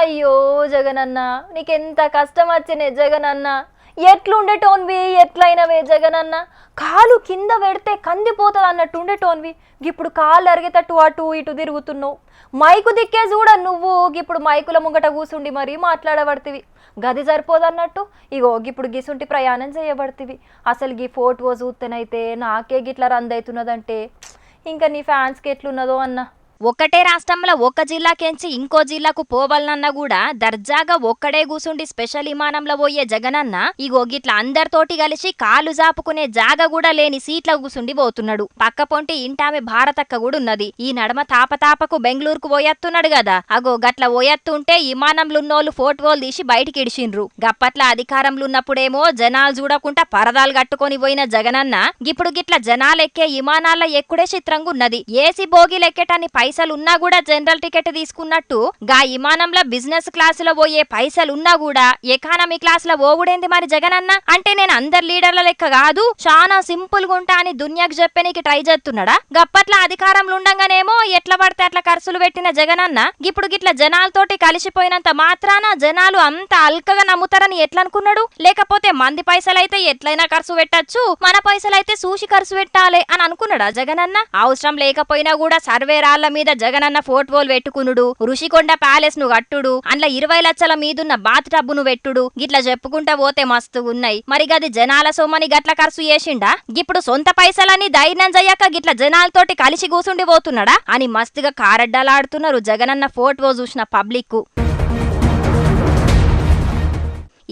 అయ్యో జగనన్న నీకెంత కష్టం వచ్చినే జగనన్న ఎట్లుండేటోన్వి ఎట్లయినవే జగనన్న? కాలు కింద పెడితే కందిపోతుంది అన్నట్టు ఉండేటోన్వి ఇప్పుడు కాలు అరిగేటట్టు అటు ఇటు తిరుగుతున్నావు. మైకు దిక్కే చూడ నువ్వు. ఇప్పుడు మైకుల ముంగట కూసుండి మరీ మాట్లాడబడుతుంది గది సరిపోదన్నట్టు? ఇగో ఇప్పుడు గిసుంటి ప్రయాణం చేయబడుతుంది అసలు గీ ఫోటో చూస్తేనైతే నాకే గిట్లా రందవుతున్నదంటే ఇంకా నీ ఫ్యాన్స్కి ఎట్లున్నదో అన్న. ఒకటే రాష్ట్రంలో ఒక జిల్లాకెంచి ఇంకో జిల్లాకు పోవాలన్నా కూడా దర్జాగా ఒక్కడే కూసుండి స్పెషల్ విమానంలో పోయే జగనన్న ఇగో గిట్ల అందరితోటి కలిసి కాలు జాపుకునే జాగ కూడా లేని సీట్ల కూసుండి పోతున్నాడు. పక్క పొంటి ఇంటామె భారతక్క కూడా ఉన్నది. ఈ నడమ తాపతాపకు బెంగళూరుకు పోయత్తున్నాడు కదా అగో గట్ల పోయత్తుంటే విమానంలున్నోళ్ళు ఫోటోలు తీసి బయటికి ఇడిచిండ్రు గప్పట్ల అధికారంలో ఉన్నప్పుడేమో జనాలు చూడకుండా పరదాలు కట్టుకొని పోయిన జగనన్న ఇప్పుడు గిట్ల జనాలెక్కే విమానాల ఎక్కుడే చిత్రంగా ఉన్నది ఏసీ బోగీలు ఎక్కేటాన్ని పైసలు ఉన్నా కూడా జనరల్ టికెట్ తీసుకున్నట్టు గా విమానంలో బిజినెస్ క్లాస్లో పోయే పైసలు ఉన్నా కూడా ఎకానమీ క్లాస్లో ఓగుడేంది మరి జగన్ అన్న? అంటే నేను అందరు లీడర్ల లెక్క కాదు చాలా సింపుల్గా ఉంటా అని దునియాకు చెప్పేనికి ట్రై చేస్తున్నాడా? గప్పట్ల అధికారంలో ఉండంగానేమో ఎట్లా పడితే అట్లా ఖర్చులు పెట్టిన జగనన్న ఇప్పుడు గిట్ల జనాలతోటి కలిసిపోయినంత మాత్రాన జనాలు అంత అల్కగా నమ్ముతారని ఎట్లనుకున్నాడు? లేకపోతే మంది పైసలైతే ఎట్లయినా ఖర్చు పెట్టచ్చు మన పైసలైతే సూసి ఖర్చు పెట్టాలి అని అనుకున్నాడా జగనన్న అవసరం లేకపోయినా కూడా సర్వే రాళ్ళ మీద జగనన్న ఫోటోలు పెట్టుకునుడు ఋషికొండ ప్యాలెస్ను కట్టుడు అందులో ఇరవై లక్షల మీదున్న బాత్ టబ్బును పెట్టుడు గిట్ల చెప్పుకుంటా పోతే మస్తు ఉన్నాయి. మరి గది జనాల సొమ్మని గట్ల ఖర్చు చేసిండా? ఇప్పుడు సొంత పైసలని ధైర్యం చెయ్యక గిట్ల జనాలతోటి కలిసి కూసుండి పోతున్నాడా? అని మస్తుగా కారడ్డలాడుతున్నారు జగనన్న ఫోటో చూసిన పబ్లిక్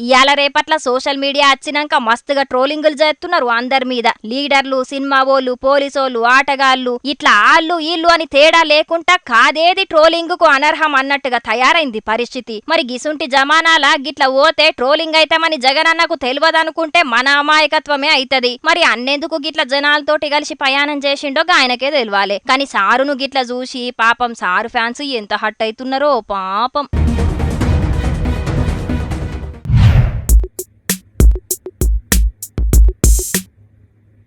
ఇయాల రేపట్ల సోషల్ మీడియా వచ్చినాక మస్తుగా ట్రోలింగులు చేస్తున్నారు అందరి మీద. లీడర్లు సినిమా వాళ్ళు పోలీసోళ్ళు ఆటగాళ్ళు ఇట్లా ఆళ్ళు ఈళ్ళు అని తేడా లేకుండా కాదేది ట్రోలింగ్కు అనర్హం అన్నట్టుగా తయారైంది పరిస్థితి. మరి గిసుంటి జమానాల? గిట్ల పోతే ట్రోలింగ్ అయితామని జగనన్నకు తెలియదనుకుంటే మన అమాయకత్వమే అయితది. మరి అన్నెందుకు గిట్ల జనాలతోటి కలిసి ప్రయాణం చేసిండో ఆయనకే తెలియాలి కానీ సారును గిట్ల చూసి పాపం సారు ఫ్యాన్స్ ఎంత హట్ అవుతున్నారో పాపం.